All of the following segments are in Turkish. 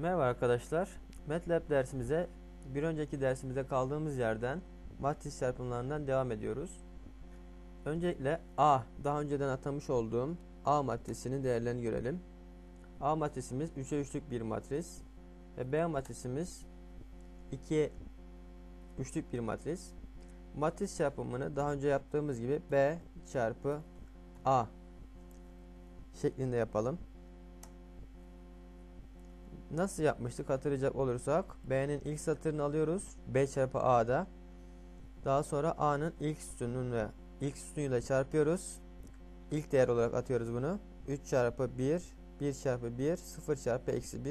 Merhaba arkadaşlar. MATLAB dersimize bir önceki dersimize kaldığımız yerden matris çarpımlarından devam ediyoruz. Öncelikle A, daha önceden atamış olduğum A matrisinin değerlerini görelim. A matrisimiz 3'e 3'lük bir matris ve B matrisimiz 2'ye 3'lük bir matris. Matris çarpımını daha önce yaptığımız gibi B çarpı A şeklinde yapalım. Nasıl yapmıştık hatırlayacak olursak B'nin ilk satırını alıyoruz. B çarpı A'da. Daha sonra A'nın ilk sütununu ilk sütunuyla çarpıyoruz. İlk değer olarak atıyoruz bunu. 3 çarpı 1, 1 çarpı 1, 0 çarpı eksi 1.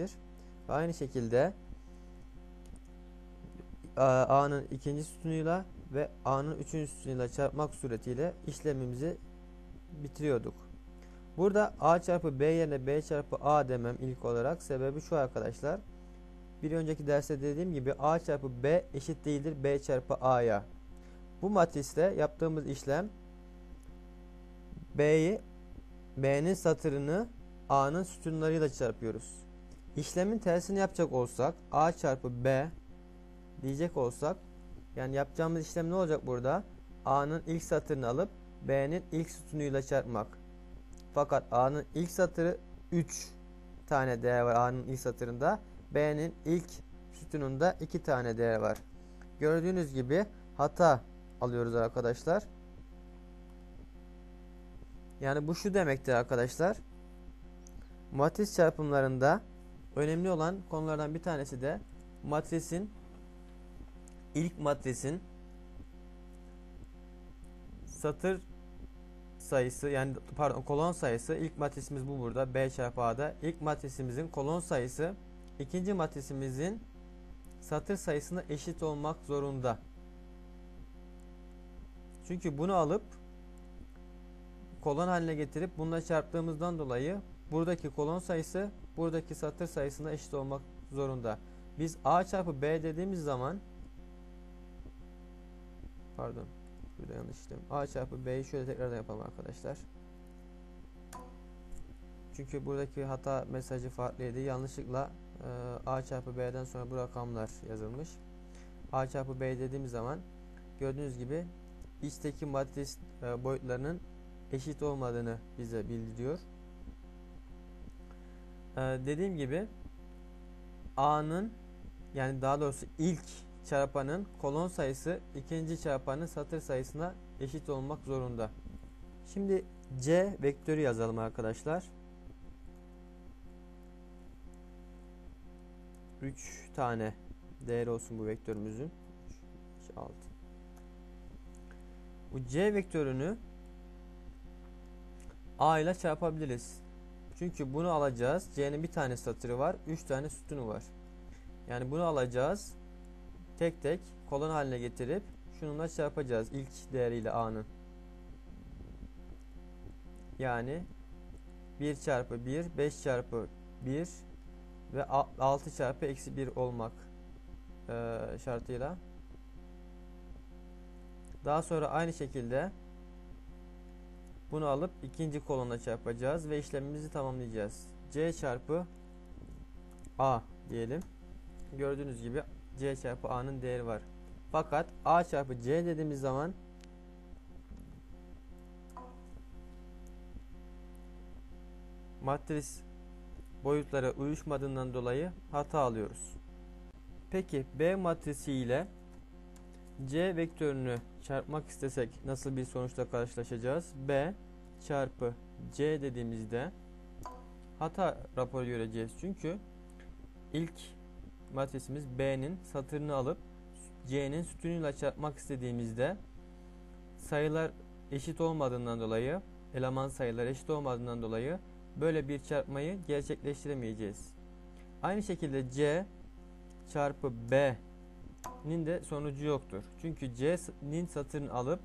Ve aynı şekilde A'nın ikinci sütunuyla ve A'nın üçüncü sütunuyla çarpmak suretiyle işlemimizi bitiriyorduk. Burada A çarpı B yerine B çarpı A demem ilk olarak sebebi şu arkadaşlar. Bir önceki derste dediğim gibi A çarpı B eşit değildir B çarpı A'ya. Bu matriste yaptığımız işlem B'yi B'nin satırını A'nın sütunlarıyla çarpıyoruz. İşlemin tersini yapacak olsak A çarpı B diyecek olsak yani yapacağımız işlem ne olacak burada? A'nın ilk satırını alıp B'nin ilk sütunuyla çarpmak. Fakat A'nın ilk satırı 3 tane değer var A'nın ilk satırında. B'nin ilk sütununda 2 tane değer var. Gördüğünüz gibi hata alıyoruz arkadaşlar. Yani bu şu demektir arkadaşlar. Matris çarpımlarında önemli olan konulardan bir tanesi de matrisin ilk matrisin satır sayısı yani pardon kolon sayısı ilk matrisimiz bu burada B çarpı A'da ilk matrisimizin kolon sayısı ikinci matrisimizin satır sayısına eşit olmak zorunda. Çünkü bunu alıp kolon haline getirip bununla çarptığımızdan dolayı buradaki kolon sayısı buradaki satır sayısına eşit olmak zorunda. Biz A çarpı B dediğimiz zaman pardon Burada yanlış işlem. A çarpı B'yi şöyle tekrardan yapalım arkadaşlar. Çünkü buradaki hata mesajı farklıydı. Yanlışlıkla e, A çarpı B'den sonra bu rakamlar yazılmış. A çarpı B dediğimiz zaman gördüğünüz gibi içteki matris e, boyutlarının eşit olmadığını bize bildiriyor. E, dediğim gibi A'nın yani daha doğrusu ilk çarpanın kolon sayısı ikinci çarpanın satır sayısına eşit olmak zorunda. Şimdi C vektörü yazalım arkadaşlar. 3 tane değer olsun bu vektörümüzün. 3, 6. Bu C vektörünü A ile çarpabiliriz. Çünkü bunu alacağız. C'nin bir tane satırı var. 3 tane sütunu var. Yani bunu alacağız tek tek kolon haline getirip şununla çarpacağız ilk değeriyle a'nın. Yani 1 çarpı 1, 5 çarpı 1 ve 6 çarpı eksi 1 olmak e, şartıyla. Daha sonra aynı şekilde bunu alıp ikinci kolona çarpacağız ve işlemimizi tamamlayacağız. C çarpı A diyelim. Gördüğünüz gibi C çarpı A'nın değeri var. Fakat A çarpı C dediğimiz zaman matris boyutlara uyuşmadığından dolayı hata alıyoruz. Peki B matrisi ile C vektörünü çarpmak istesek nasıl bir sonuçla karşılaşacağız? B çarpı C dediğimizde hata raporu göreceğiz. Çünkü ilk matrisimiz B'nin satırını alıp C'nin sütunuyla çarpmak istediğimizde sayılar eşit olmadığından dolayı eleman sayılar eşit olmadığından dolayı böyle bir çarpmayı gerçekleştiremeyeceğiz. Aynı şekilde C çarpı B'nin de sonucu yoktur. Çünkü C'nin satırını alıp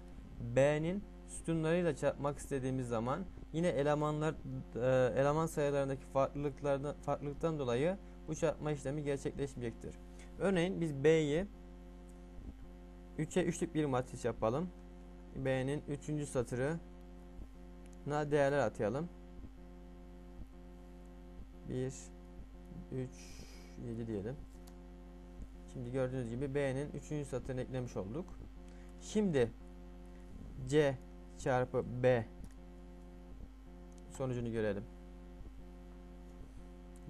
B'nin sütunlarıyla çarpmak istediğimiz zaman yine elemanlar e, eleman sayılarındaki farklılıklardan farklılıktan dolayı bu çarpma işlemi gerçekleşmeyecektir. Örneğin biz B'yi 3'e 3'lük bir matris yapalım. B'nin 3. satırına değerler atayalım. 1 3 7 diyelim. Şimdi gördüğünüz gibi B'nin 3. satırını eklemiş olduk. Şimdi C çarpı B sonucunu görelim.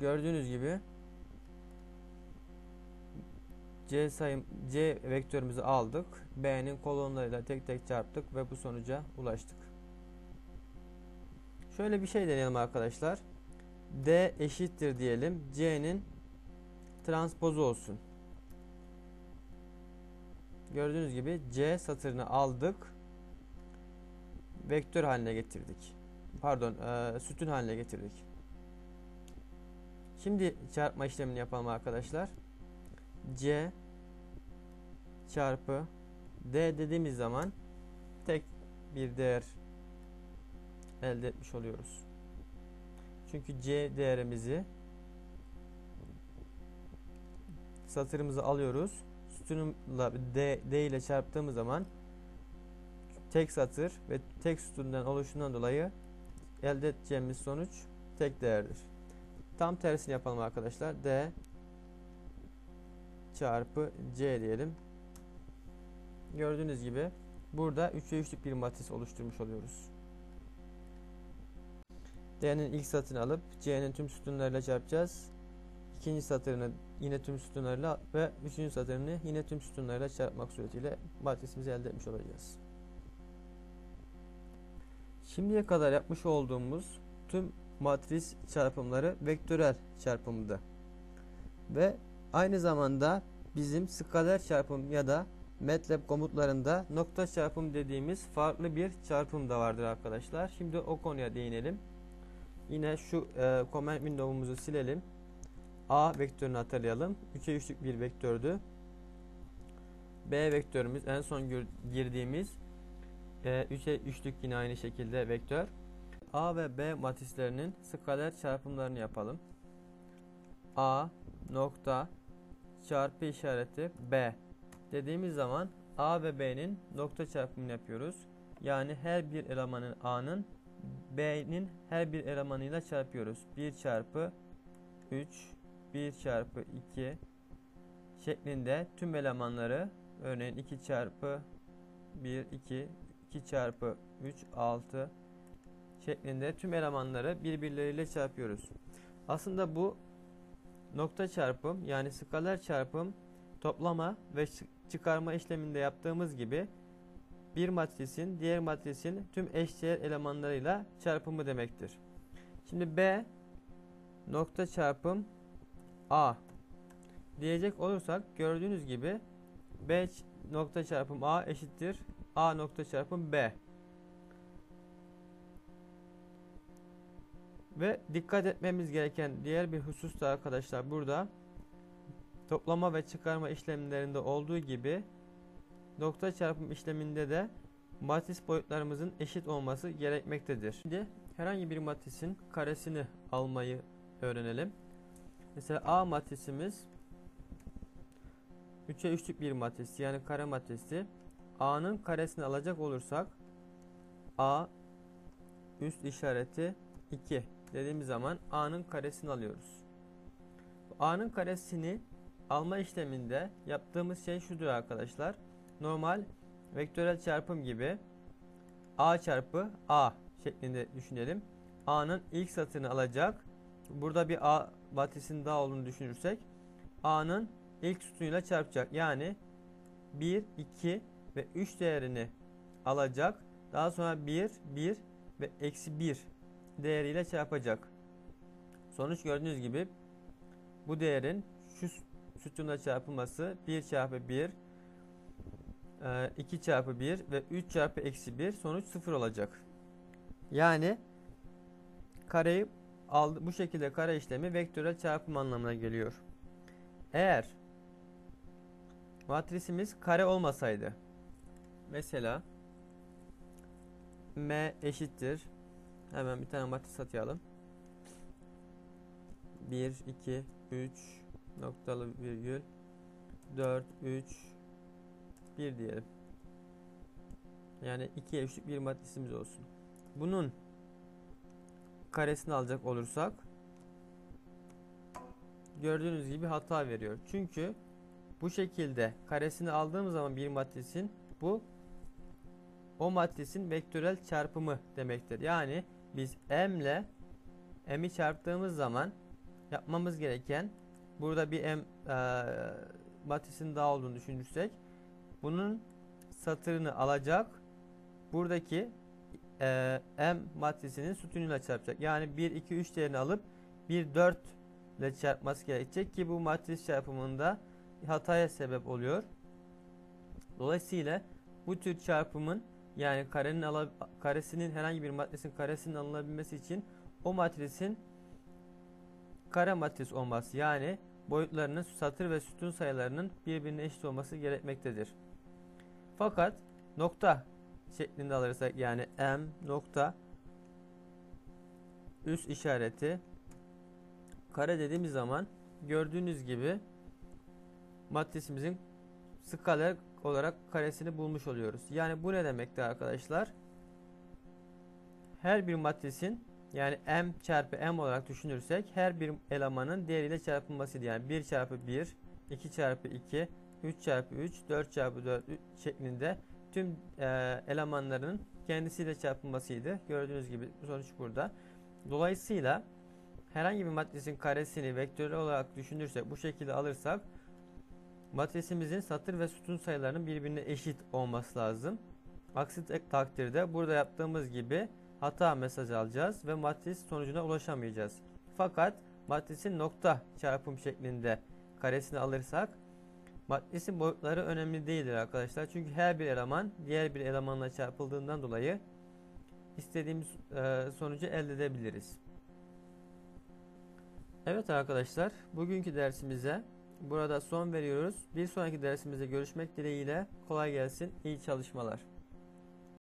Gördüğünüz gibi C sayım C vektörümüzü aldık. B'nin kolonlarıyla tek tek çarptık ve bu sonuca ulaştık. Şöyle bir şey deneyelim arkadaşlar. D eşittir diyelim. C'nin transpozu olsun. Gördüğünüz gibi C satırını aldık. Vektör haline getirdik. Pardon, e, sütun haline getirdik. Şimdi çarpma işlemini yapalım arkadaşlar. C çarpı D dediğimiz zaman tek bir değer elde etmiş oluyoruz. Çünkü C değerimizi satırımızı alıyoruz. Sütunumla D, D ile çarptığımız zaman tek satır ve tek sütundan oluşundan dolayı elde edeceğimiz sonuç tek değerdir. Tam tersini yapalım arkadaşlar. D çarpı C diyelim. Gördüğünüz gibi burada 3'e 3'lük bir matris oluşturmuş oluyoruz. D'nin ilk satırını alıp C'nin tüm sütunlarıyla çarpacağız. İkinci satırını yine tüm sütunlarıyla ve üçüncü satırını yine tüm sütunlarıyla çarpmak suretiyle matrisimizi elde etmiş olacağız. Şimdiye kadar yapmış olduğumuz tüm matris çarpımları vektörel çarpımdı. Ve aynı zamanda bizim skaler çarpım ya da MATLAB komutlarında nokta çarpım dediğimiz farklı bir çarpım da vardır arkadaşlar. Şimdi o konuya değinelim. Yine şu e, comment window'umuzu silelim. A vektörünü hatırlayalım. 3'e 3'lük bir vektördü. B vektörümüz en son girdiğimiz 3'e 3'lük yine aynı şekilde vektör. A ve B matrislerinin skaler çarpımlarını yapalım. A nokta çarpı işareti B dediğimiz zaman A ve B'nin nokta çarpımını yapıyoruz. Yani her bir elemanın A'nın B'nin her bir elemanıyla çarpıyoruz. 1 çarpı 3 1 çarpı 2 şeklinde tüm elemanları örneğin 2 çarpı 1 2 2 çarpı 3 6 şeklinde tüm elemanları birbirleriyle çarpıyoruz. Aslında bu nokta çarpım yani skaler çarpım toplama ve çıkarma işleminde yaptığımız gibi bir matrisin diğer matrisin tüm eşdeğer elemanlarıyla çarpımı demektir. Şimdi B nokta çarpım A diyecek olursak gördüğünüz gibi B nokta çarpım A eşittir A nokta çarpım B. Ve dikkat etmemiz gereken diğer bir husus da arkadaşlar burada toplama ve çıkarma işlemlerinde olduğu gibi nokta çarpım işleminde de matris boyutlarımızın eşit olması gerekmektedir. Şimdi herhangi bir matrisin karesini almayı öğrenelim. Mesela A matrisimiz 3'e 3'lük bir matris yani kare matrisi. A'nın karesini alacak olursak A üst işareti 2 dediğimiz zaman A'nın karesini alıyoruz. A'nın karesini alma işleminde yaptığımız şey şudur arkadaşlar. Normal vektörel çarpım gibi A çarpı A şeklinde düşünelim. A'nın ilk satırını alacak. Burada bir A batrisinin daha olduğunu düşünürsek A'nın ilk sütunuyla çarpacak. Yani 1, 2 ve 3 değerini alacak. Daha sonra 1, 1 ve eksi 1 değeriyle çarpacak. Sonuç gördüğünüz gibi bu değerin şu sütunla çarpılması 1 çarpı 1 2 çarpı 1 ve 3 çarpı eksi 1 sonuç 0 olacak. Yani kareyi aldı, bu şekilde kare işlemi vektörel çarpım anlamına geliyor. Eğer matrisimiz kare olmasaydı mesela m eşittir hemen bir tane matris atayalım 1 2 3 noktalı virgül 4 3 1 diyelim. Yani 2'ye 3'lük bir matrisimiz olsun. Bunun karesini alacak olursak gördüğünüz gibi hata veriyor. Çünkü bu şekilde karesini aldığım zaman bir matrisin bu o matrisin vektörel çarpımı demektir. Yani biz m ile m'i çarptığımız zaman yapmamız gereken burada bir m e, matrisin daha olduğunu düşünürsek bunun satırını alacak buradaki e, m matrisinin sütunuyla çarpacak. Yani 1, 2, 3 değerini alıp 1, 4 ile çarpması gerekecek ki bu matris çarpımında hataya sebep oluyor. Dolayısıyla bu tür çarpımın yani karenin ala, karesinin herhangi bir matrisin karesinin alınabilmesi için o matrisin kare matris olması yani boyutlarının satır ve sütun sayılarının birbirine eşit olması gerekmektedir. Fakat nokta şeklinde alırsak yani m nokta üst işareti kare dediğimiz zaman gördüğünüz gibi matrisimizin skaler olarak karesini bulmuş oluyoruz. Yani bu ne demektir arkadaşlar? Her bir matrisin yani m çarpı m olarak düşünürsek her bir elemanın değeriyle çarpılmasıydı. Yani 1 çarpı 1, 2 çarpı 2, 3 çarpı 3, 4 çarpı 4 şeklinde tüm e, elemanlarının kendisiyle çarpılmasıydı. Gördüğünüz gibi sonuç burada. Dolayısıyla herhangi bir matrisin karesini vektörel olarak düşünürsek bu şekilde alırsak matrisimizin satır ve sütun sayılarının birbirine eşit olması lazım. Aksi takdirde burada yaptığımız gibi hata mesajı alacağız ve matris sonucuna ulaşamayacağız. Fakat matrisin nokta çarpım şeklinde karesini alırsak matrisin boyutları önemli değildir arkadaşlar. Çünkü her bir eleman diğer bir elemanla çarpıldığından dolayı istediğimiz e, sonucu elde edebiliriz. Evet arkadaşlar bugünkü dersimize burada son veriyoruz. Bir sonraki dersimizde görüşmek dileğiyle kolay gelsin. İyi çalışmalar.